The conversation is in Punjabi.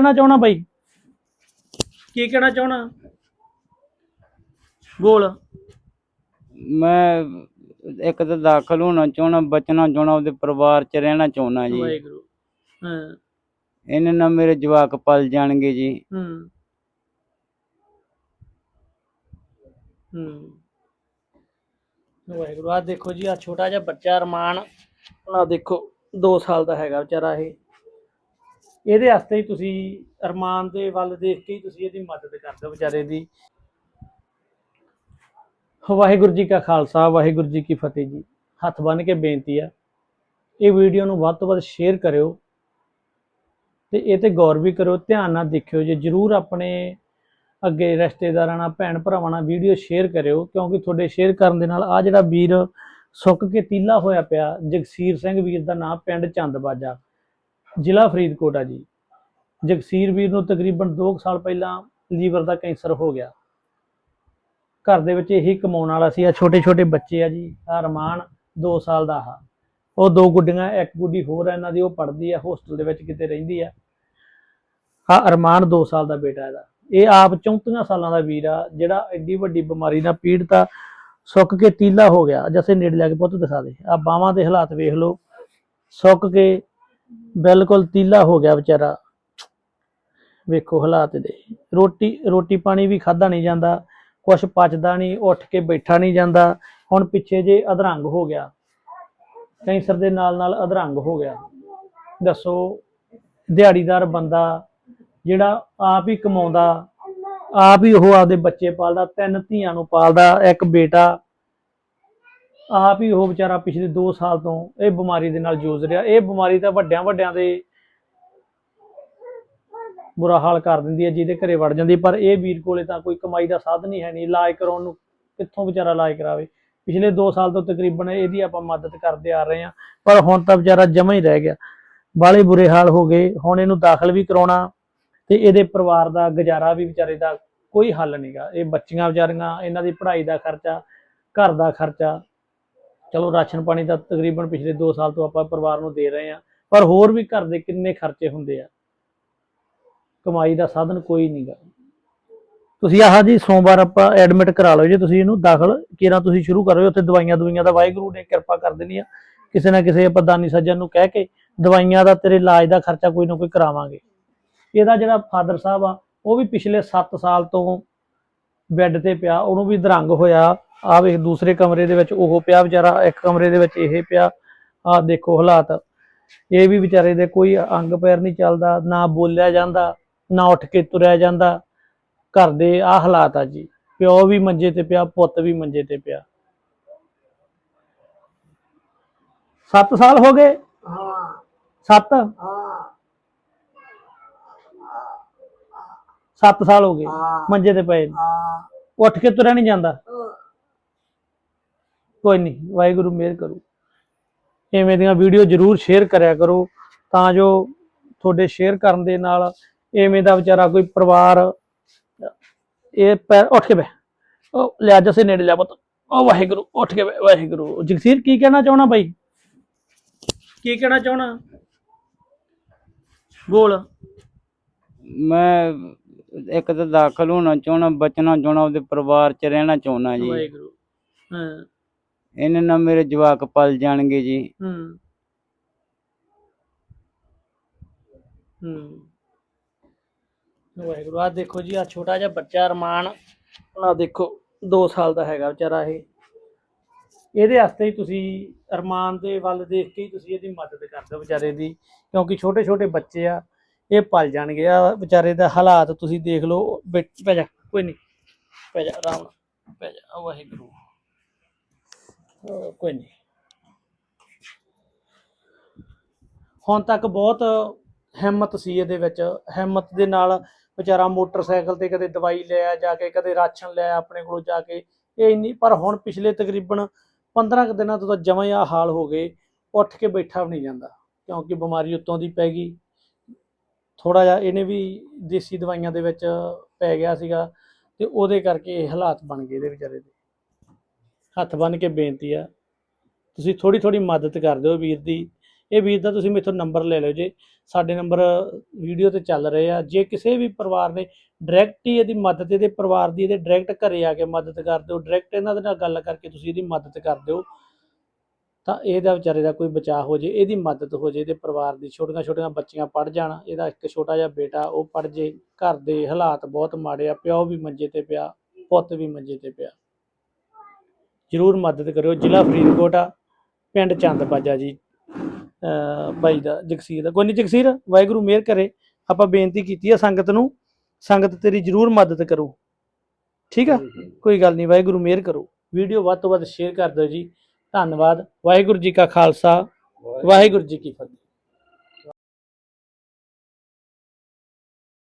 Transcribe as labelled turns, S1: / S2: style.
S1: ਕਹਿਣਾ ਚਾਹਣਾ ਬਾਈ? ਕੀ ਕਹਿਣਾ ਚਾਹਣਾ? ਬੋਲ।
S2: ਮੈਂ ਇੱਕ ਤਾਂ ਦਾਖਲ ਹੋਣਾ ਚਾਹਣਾ ਬਚਣਾ ਚਾਹਣਾ ਉਹਦੇ ਪਰਿਵਾਰ 'ਚ ਰਹਿਣਾ ਚਾਹਣਾ ਜੀ।
S1: ਵਾਹਿਗੁਰੂ। ਹਾਂ।
S2: ਇਹਨੇ ਨਾਲ ਮੇਰੇ ਜਵਾਕ ਪਲ ਜਾਣਗੇ ਜੀ।
S1: ਹੂੰ। ਹੂੰ। ਵਾਹਿਗੁਰੂ ਆ ਦੇਖੋ ਜੀ ਆ ਛੋਟਾ ਜਿਹਾ ਬੱਚਾ ਅਰਮਾਨ ਆ ਦੇਖੋ 2 ਸਾਲ ਦਾ ਹੈਗਾ ਵਿਚਾਰਾ ਇਹ। ਇਹਦੇ ਵਾਸਤੇ ਹੀ ਤੁਸੀਂ ਅਰਮਾਨ ਦੇ ਵੱਲ ਦੇਖ ਕੇ ਹੀ ਤੁਸੀਂ ਇਹਦੀ ਮਦਦ ਕਰ ਦਿਓ ਵਿਚਾਰੇ ਦੀ। ਵਾਹਿਗੁਰੂ ਜੀ ਕਾ ਖਾਲਸਾ, ਵਾਹਿਗੁਰੂ ਜੀ ਕੀ ਫਤਿਹ ਜੀ। ਹੱਥ ਬੰਨ ਕੇ ਬੇਨਤੀ ਆ, ਇਹ ਵੀਡੀਓ ਨੂੰ ਵੱਧ ਤੋਂ ਵੱਧ ਸ਼ੇਅਰ ਕਰਿਓ ਤੇ ਇਹ ਤੇ ਗੌਰ ਵੀ ਕਰੋ ਧਿਆਨ ਨਾਲ ਦੇਖਿਓ ਜੇ ਜਰੂਰ ਆਪਣੇ ਅੱਗੇ ਰਿਸ਼ਤੇਦਾਰਾਂ ਨਾਲ ਭੈਣ ਭਰਾਵਾਂ ਨਾਲ ਵੀਡੀਓ ਸ਼ੇਅਰ ਕਰਿਓ, ਕਿਉਂਕਿ ਤੁਹਾਡੇ ਸ਼ੇਅਰ ਕਰਨ ਦੇ ਨਾਲ ਆ ਜਿਹੜਾ ਵੀਰ ਸੁੱਕ ਕੇ ਤੀਲਾ ਹੋਇਆ ਪਿਆ, ਜਗਸੀਰ ਸਿੰਘ ਵੀਰ ਦਾ ਨਾਮ ਪਿੰਡ ਚੰਦਬਾਜਾ ਜ਼ਿਲ੍ਹਾ ਫਰੀਦਕੋਟ ਆ ਜੀ। ਜਗਸੀਰ ਵੀਰ ਨੂੰ ਤਕਰੀਬਨ 2 ਸਾਲ ਪਹਿਲਾਂ ਲੀਵਰ ਦਾ ਕੈਂਸਰ ਹੋ ਗਿਆ। ਘਰ ਦੇ ਵਿੱਚ ਇਹੀ ਕਮਾਉਣ ਵਾਲਾ ਸੀ। ਆ ਛੋਟੇ ਛੋਟੇ ਬੱਚੇ ਆ ਜੀ। ਆ ਰਮਾਨ 2 ਸਾਲ ਦਾ ਆ। ਉਹ ਦੋ ਗੁੱਡੀਆਂ, ਇੱਕ ਗੁੱਡੀ ਹੋਰ ਆ, ਇਹਨਾਂ ਦੀ ਉਹ ਪੜ੍ਹਦੀ ਆ, ਹੋਸਟਲ ਦੇ ਵਿੱਚ ਕਿਤੇ ਰਹਿੰਦੀ ਆ। ਆ ਅਰਮਾਨ 2 ਸਾਲ ਦਾ ਬੇਟਾ ਇਹਦਾ। ਇਹ ਆਪ 34 ਸਾਲਾਂ ਦਾ ਵੀਰ ਆ, ਜਿਹੜਾ ਐਡੀ ਵੱਡੀ ਬਿਮਾਰੀ ਨਾਲ ਪੀੜਤ ਆ, ਸੁੱਕ ਕੇ ਤੀਲਾ ਹੋ ਗਿਆ। ਜੈਸੇ ਨੇੜੇ ਲੈ ਕੇ ਪੁੱਤ ਦਿਖਾ ਦੇ। ਆ ਬਾਹਾਂ ਦੇ ਹਾਲਾਤ ਵੇਖ ਲਓ। ਸੁੱਕ ਕੇ ਬਿਲਕੁਲ ਤੀਲਾ ਹੋ ਗਿਆ ਵਿਚਾਰਾ। ਵੇਖੋ ਹਾਲਾਤ ਦੇ ਰੋਟੀ ਰੋਟੀ ਪਾਣੀ ਵੀ ਖਾਦਾ ਨਹੀਂ ਜਾਂਦਾ, ਕੁਛ ਪਚਦਾ ਨਹੀਂ, ਉੱਠ ਕੇ ਬੈਠਾ ਨਹੀਂ ਜਾਂਦਾ। ਹੁਣ ਪਿੱਛੇ ਜੇ ਅਧਰੰਗ ਹੋ ਗਿਆ। ਕੈਂਸਰ ਦੇ ਨਾਲ ਨਾਲ ਅਧਰੰਗ ਹੋ ਗਿਆ। ਦੱਸੋ, ਦਿਹਾੜੀਦਾਰ ਬੰਦਾ ਜਿਹੜਾ ਆਪ ਹੀ ਕਮਾਉਂਦਾ, ਆਪ ਹੀ ਉਹ ਆਪਦੇ ਬੱਚੇ ਪਾਲਦਾ, ਤਿੰਨ ਧੀਆਂ ਨੂੰ ਪਾਲਦਾ, ਇੱਕ ਬੇਟਾ ਆਪ ਹੀ ਉਹ ਵਿਚਾਰਾ ਪਿਛਲੇ 2 ਸਾਲ ਤੋਂ ਇਹ ਬਿਮਾਰੀ ਦੇ ਨਾਲ ਜੂਝ ਰਿਹਾ। ਇਹ ਬਿਮਾਰੀ ਤਾਂ ਵੱਡਿਆਂ ਵੱਡਿਆਂ ਦੇ ਬੁਰਾ ਹਾਲ ਕਰ ਦਿੰਦੀ ਹੈ, ਜਿਹਦੇ ਘਰੇ ਵੜ ਜਾਂਦੀ ਪਰ ਇਹ ਵੀਰ ਕੋਲੇ ਤਾਂ ਕੋਈ ਕਮਾਈ ਦਾ ਸਾਧਨ ਹੀ ਹੈ, ਨਹੀਂ ਇਲਾਜ ਕਰਾਉਣ ਨੂੰ ਕਿੱਥੋਂ ਵਿਚਾਰਾ ਇਲਾਜ ਕਰਾਵੇ। ਪਿਛਲੇ 2 ਸਾਲ ਤੋਂ ਤਕਰੀਬਨ ਇਹਦੀ ਆਪਾਂ ਮਦਦ ਕਰਦੇ ਆ ਰਹੇ ਹਾਂ, ਪਰ ਹੁਣ ਤਾਂ ਵਿਚਾਰਾ ਜਮਾ ਹੀ ਰਹਿ ਗਿਆ। ਬਾਲੇ ਬੁਰੇ ਹਾਲ ਹੋ ਗਏ, ਹੁਣ ਇਹਨੂੰ ਦਾਖਲ ਵੀ ਕਰਾਉਣਾ ਤੇ ਇਹਦੇ ਪਰਿਵਾਰ ਦਾ ਗੁਜ਼ਾਰਾ ਵੀ ਵਿਚਾਰੇ ਦਾ ਕੋਈ ਹੱਲ ਨਹੀਂਗਾ ਇਹ ਬੱਚੀਆਂ ਵਿਚਾਰੀਆਂ, ਇਹਨਾਂ ਦੀ ਪੜ੍ਹਾਈ ਦਾ ਖਰਚਾ, ਘਰ ਦਾ ਖਰਚਾ ਚਲੋ ਰਾਸ਼ਨ ਪਾਣੀ ਦਾ ਤਕਰੀਬਨ ਪਿਛਲੇ 2 ਸਾਲ ਤੋਂ ਆਪਾਂ ਪਰਿਵਾਰ ਨੂੰ ਦੇ ਰਹੇ ਹਾਂ, ਪਰ ਹੋਰ ਵੀ ਘਰ ਦੇ ਕਿੰਨੇ ਖਰਚੇ ਹੁੰਦੇ ਆ? ਕਮਾਈ ਦਾ ਸਾਧਨ ਕੋਈ ਨਹੀਂਗਾ ਤੁਸੀਂ ਆਹ ਜੀ ਸੋਮਵਾਰ ਆਪਾਂ ਐਡਮਿਟ ਕਰਾ ਲਓ ਜੇ, ਤੁਸੀਂ ਇਹਨੂੰ ਦਾਖਲ ਕਿਹੜਾ ਤੁਸੀਂ ਸ਼ੁਰੂ ਕਰੋ ਉੱਥੇ ਦਵਾਈਆਂ ਦਵਾਈਆਂ ਦਾ ਵਾਹਿਗੁਰੂ ਨੇ ਕਿਰਪਾ ਕਰ ਦੇਣੀ ਆ। ਕਿਸੇ ਨਾ ਕਿਸੇ ਆਪਾਂ ਦਾਨੀ ਸੱਜਣ ਨੂੰ ਕਹਿ ਕੇ ਦਵਾਈਆਂ ਦਾ ਤੇਰੇ ਇਲਾਜ ਦਾ ਖਰਚਾ ਕੋਈ ਨਾ ਕੋਈ ਕਰਾਵਾਂਗੇ। ਇਹਦਾ ਜਿਹੜਾ ਫਾਦਰ ਸਾਹਿਬ ਆ, ਉਹ ਵੀ ਪਿਛਲੇ 7 ਸਾਲ ਤੋਂ ਬੈੱਡ ਤੇ ਪਿਆ, ਉਹਨੂੰ ਵੀ ਦਰੰਗ ਹੋਇਆ। ਆ ਵੇਖ ਦੂਸਰੇ ਕਮਰੇ ਦੇ ਵਿੱਚ ਉਹ ਪਿਆ ਵਿਚਾਰਾ ਇੱਕ ਕਮਰੇ ਦੇ ਵਿੱਚ ਇਹ ਪਿਆ। ਆ ਦੇਖੋ ਹਾਲਾਤ। ਇਹ ਵੀ ਵਿਚਾਰੇ ਦੇ ਕੋਈ ਅੰਗ ਪੈਰ ਨਹੀਂ ਚੱਲਦਾ ਨਾ ਬੋਲਿਆ ਜਾਂਦਾ ਨਾ ਉੱਠ ਕੇ ਤੁਰਿਆ ਜਾਂਦਾ। ਘਰ ਦੇ ਆ ਹਾਲਾਤ ਆ ਜੀ। ਪਿਓ ਵੀ ਮੰਜੇ ਤੇ ਪਿਆ ਪੁੱਤ ਵੀ ਮੰਜੇ ਤੇ ਪਿਆ। 7 ਸਾਲ ਹੋ ਗਏ?
S3: ਹਾਂ।
S1: 7
S3: ਹਾਂ।
S1: 7 ਸਾਲ ਹੋ ਗਏ। ਮੰਜੇ ਤੇ ਪਏ ਉੱਠ ਕੇ ਤੁਰਿਆ ਨਹੀਂ ਜਾਂਦਾ? ਕੋਈ ਨਹੀਂ ਵਾਹਿਗੁਰੂ ਮਿਹਰ ਕਰੂ। ਇਵੇਂ ਦੀਆਂ ਵੀਡੀਓ ਜਰੂਰ ਸ਼ੇਅਰ ਕਰਿਆ ਕਰੋ ਤਾਂ ਜੋ ਤੁਹਾਡੇ ਸ਼ੇਅਰ ਕਰਨ ਦੇ ਨਾਲ ਇਵੇਂ ਦਾ ਵਿਚਾਰਾ ਕੋਈ ਪਰਿਵਾਰ ਇਹ ਪੈਰ ਉੱਠ ਕੇ ਬੈ ਉਹ ਲਿਆ ਜਸੇ ਨੇੜੇ ਲਿਆ ਪੁੱਤ। ਉਹ ਵਾਹਿਗੁਰੂ ਉੱਠ ਕੇ ਵਾਹਿਗੁਰੂ। ਜਗਸੀਰ ਕੀ ਕਹਿਣਾ ਚਾਹਣਾ ਬਾਈ? ਕੀ ਕਹਿਣਾ ਚਾਹਣਾ? ਬੋਲ।
S2: ਮੈਂ ਇੱਕ ਤਾਂ ਦਾਖਲ ਹੋਣਾ ਚਾਹਣਾ ਬਚਣਾ ਚਾਹਣਾ ਉਹਦੇ ਪਰਿਵਾਰ 'ਚ ਰਹਿਣਾ ਚਾਹਣਾ ਜੀ।
S1: ਵਾਹਿਗੁਰੂ। ਹਾਂ।
S2: ਇਹਨੇ ਨਾਲ ਮੇਰੇ ਜਵਾਕ ਪਲ ਜਾਣਗੇ ਜੀ।
S1: ਹੂੰ। ਹੂੰ। ਵਾਹਿਗੁਰੂ ਆ ਦੇਖੋ ਜੀ ਆ ਛੋਟਾ ਜਿਹਾ ਬੱਚਾ ਅਰਮਾਨ ਆ ਦੇਖੋ 2 ਸਾਲ ਦਾ ਹੈਗਾ ਵਿਚਾਰਾ ਇਹ। ਇਹਦੇ ਵਾਸਤੇ ਹੀ ਤੁਸੀਂ ਅਰਮਾਨ ਦੇ ਵੱਲ ਦੇਖ ਕੇ ਹੀ ਤੁਸੀਂ ਇਹਦੀ ਮਦਦ ਕਰ ਦਿਓ ਵਿਚਾਰੇ ਦੀ, ਕਿਉਂਕਿ ਛੋਟੇ ਛੋਟੇ ਬੱਚੇ ਆ, ਇਹ ਪਲ ਜਾਣਗੇ। ਆ ਵਿਚਾਰੇ ਦਾ ਹਾਲਾਤ ਤੁਸੀਂ ਦੇਖ ਲਓ, ਬੈ ਪੈ ਜਾ, ਕੋਈ ਨਹੀਂ। ਪੈ ਜਾ, ਆਰਾਮ ਨਾਲ, ਪੈ ਜਾ। ਆ ਵਾਹਿਗੁਰੂ। ਅਹ ਕੋਈ ਨਹੀਂ। ਹੁਣ ਤੱਕ ਬਹੁਤ ਹਿੰਮਤ ਸੀ ਇਹਦੇ ਵਿੱਚ। ਹਿੰਮਤ ਦੇ ਨਾਲ ਵਿਚਾਰਾ ਮੋਟਰਸਾਈਕਲ ਤੇ ਕਦੇ ਦਵਾਈ ਲਿਆ ਜਾ ਕੇ ਕਦੇ ਰਾਸ਼ਨ ਲਿਆ ਆਪਣੇ ਕੋਲੋਂ ਜਾ ਕੇ। ਇਹ ਇੰਨੀ ਪਰ ਹੁਣ ਪਿਛਲੇ ਤਕਰੀਬਨ 15 ਕੁ ਦਿਨਾਂ ਤੋਂ ਤਾਂ ਜਮਾਂ ਹੀ ਆ ਹਾਲ ਹੋ ਗਏ। ਉੱਠ ਕੇ ਬੈਠਾ ਵੀ ਨਹੀਂ ਜਾਂਦਾ, ਕਿਉਂਕਿ ਬਿਮਾਰੀ ਉੱਤੋਂ ਦੀ ਪੈ ਗਈ। ਥੋੜਾ ਜਿਹਾ ਇਹਨੇ ਵੀ ਦੇਸੀ ਦਵਾਈਆਂ ਦੇ ਵਿੱਚ ਪੈ ਗਿਆ ਸੀਗਾ, ਤੇ ਉਹਦੇ ਕਰਕੇ ਇਹ ਹਾਲਾਤ ਬਣ ਗਏ ਇਹਦੇ ਵਿਚਾਰੇ ਦੇ। ਹੱਥ ਬੰਨ ਕੇ ਬੇਨਤੀ ਆ। ਤੁਸੀਂ ਥੋੜੀ ਥੋੜੀ ਮਦਦ ਕਰ ਦਿਓ ਵੀਰ ਦੀ। ਇਹ ਵੀਰ ਦਾ ਤੁਸੀਂ ਮੇਥੋਂ ਨੰਬਰ ਲੈ ਲਿਓ ਜੇ। ਸਾਡੇ ਨੰਬਰ ਵੀਡੀਓ ਤੇ ਚੱਲ ਰਹੇ ਆ। ਜੇ ਕਿਸੇ ਵੀ ਪਰਿਵਾਰ ਨੇ ਡਾਇਰੈਕਟ ਹੀ ਇਹਦੀ ਮਦਦ, ਇਹਦੇ ਪਰਿਵਾਰ ਦੀ ਇਹਦੇ ਡਾਇਰੈਕਟ ਘਰੇ ਆ ਕੇ ਮਦਦ ਕਰ ਦਿਓ। ਡਾਇਰੈਕਟ ਇਹਨਾਂ ਦੇ ਨਾਲ ਗੱਲ ਕਰਕੇ ਤੁਸੀਂ ਇਹਦੀ ਮਦਦ ਕਰ ਦਿਓ। ਤਾਂ ਇਹਦਾ ਵਿਚਾਰੇ ਦਾ ਕੋਈ ਬਚਾਅ ਹੋ ਜੇ, ਇਹਦੀ ਮਦਦ ਹੋ ਜੇ, ਇਹਦੇ ਪਰਿਵਾਰ ਦੀ ਛੋਟੀਆਂ ਛੋਟੀਆਂ ਬੱਚੀਆਂ ਪੜ ਜਾਣ, ਇਹਦਾ ਇੱਕ ਛੋਟਾ ਜਿਹਾ ਬੇਟਾ ਉਹ ਪੜ ਜੇ। ਘਰ ਦੇ ਹਾਲਾਤ ਬਹੁਤ ਮਾੜੇ ਆ, ਪਿਓ ਵੀ ਮੰਜੇ ਤੇ ਪਿਆ, ਪੁੱਤ ਵੀ ਮੰਜੇ ਤੇ ਪਿਆ। ਜਰੂਰ ਮਦਦ ਕਰਿਓ। ਜ਼ਿਲ੍ਹਾ ਫਰੀਦਕੋਟ ਆ ਪਿੰਡ ਚੰਦਬਾਜਾ ਜੀ। ਅਹ ਭਾਈ ਦਾ ਜਗਸੀਰ ਦਾ। ਕੋਈ ਨਹੀਂ ਜਗਸੀਰ ਵਾਹਿਗੁਰੂ ਮਿਹਰ ਕਰੇ। ਆਪਾਂ ਬੇਨਤੀ ਕੀਤੀ ਆ ਸੰਗਤ ਨੂੰ ਸੰਗਤ ਤੇਰੀ ਜਰੂਰ ਮਦਦ ਕਰੂ। ਠੀਕ ਆ? ਕੋਈ ਗੱਲ ਨਹੀਂ ਵਾਹਿਗੁਰੂ ਮਿਹਰ ਕਰੋ। ਵੀਡੀਓ ਵੱਧ ਤੋਂ ਵੱਧ ਸ਼ੇਅਰ ਕਰ ਦਿਓ ਜੀ। ਧੰਨਵਾਦ। ਵਾਹਿਗੁਰੂ ਜੀ ਕਾ ਖਾਲਸਾ। ਵਾਹਿਗੁਰੂ ਜੀ ਕੀ ਫਤਿਹ।